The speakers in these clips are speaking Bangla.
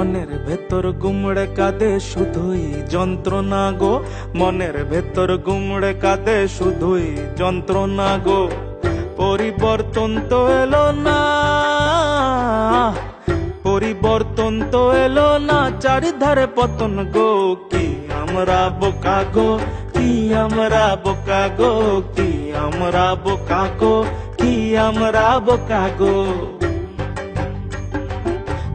ভেতর গুমড়ে কাঁদে শুধুই যন্ত্রণা গো। মনের ভেতর গুমড়ে কাঁদে শুধুই যন্ত্রণা গো। পরিবর্তন তো এলো না, পরিবর্তন তো এলো না, চারিধারে পতন গো। কি আমরা বোকা গো, কি আমরা বোকা গো, কি আমরা বোকা গো, কি আমরা বোকা গো।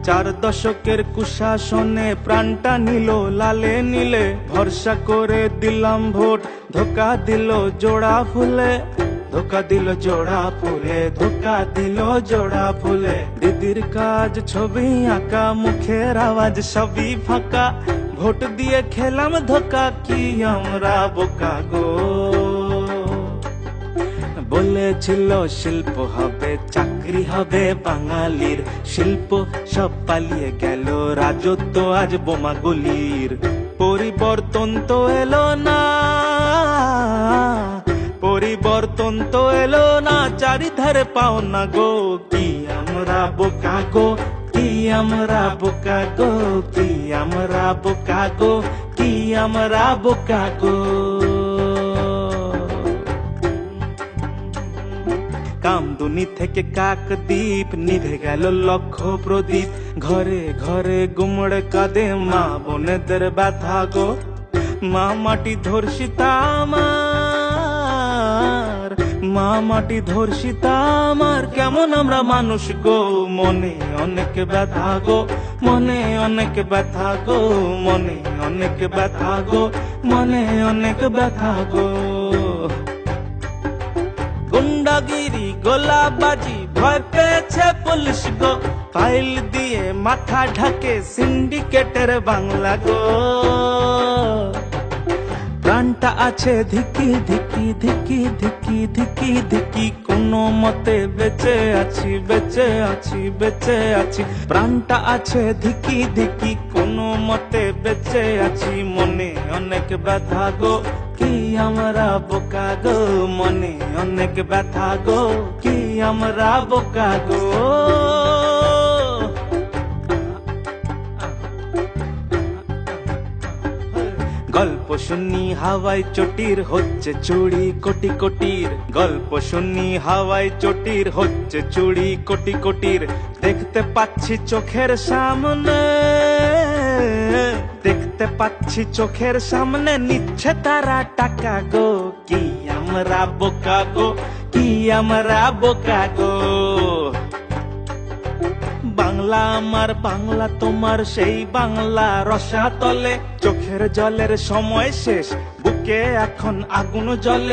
চার দশকের কুশাসনে প্রাণটা নিল, লালে নিলে ভরসা করে দিলাম ভোট। ধোকা দিল জোড়া ফুলে, ধোকা দিল জোড়া ফুলে, ধোকা দিল জোড়া ফুলে। দিদির কাজ, ছবি আঁকা, মুখের আওয়াজ সবই ফাঁকা। ভোট দিয়ে খেলাম ধোকা, কি আমরা বোকা গো? বলেছিল, শিল্প হবে, চাকরি হবে বাঙালির। শিল্প সব পালিয়ে গেল, রাজত্ব আজ বোমাগুলির পরিবর্তন তো এলো না, পরিবর্তন তো এলো না, চারিধারে পাও না গো, কি আমরা বোকা গো, কি আমরা বোকা গো, কি আমরা বোকা গো, কি আমরা বোকা গো। কামদুনি থেকে কাক দ্বীপ, নিভে গেল লক্ষ প্রদীপ। ঘরে ঘরে গুমড়ে কাঁদে মা বোনেদের ব্যথা গো। মা মাটি ধর্ষিতা আমার, মা মাটি ধর্ষিতা আমার। কেমন আমরা মানুষ গো, মনে অনেক ব্যথা গো, মনে অনেক ব্যথা গো, মনে অনেক ব্যথা গো, মনে অনেক ব্যথা গো। গোলাবাজি ভয় পেয়েছে পুলিশ গো। ফাইল দিয়ে মাথা ঢাকে সিন্ডিকেটের বাংলা গো। প্রাণটা আছে ধিকি ধিকি ধিকি ধিকি ধিকি ধিকি। কোনো মতে বেঁচে আছি বেঁচে আছি বেঁচে আছি। প্রাণটা আছে ধিকি ধিকি, কোনো মতে বেঁচে আছি। মনে অনেক ব্যথা গো। কি আমরা বোকা গো মনে অনেক ব্যথা গো। কি আমরা বোকা গো গল্প শুনি হাওয়াই চটির হচ্ছে চুড়ি কোটি কোটির। গল্প শুনি হাওয়াই চটির হচ্ছে চুড়ি কোটি কোটির। দেখতে পাচ্ছি চোখের সামনে। দেখতে পাচ্ছি চোখের সামনে নিচ্ছে তারা টাকা গো। কি আমরা বোকা গো? কি আমরা বোকা গো? বাংলা আমার বাংলা, তোমার সেই বাংলা রসা তলে চোখের জলের সময় শেষ, বুকে এখন আগুন জলে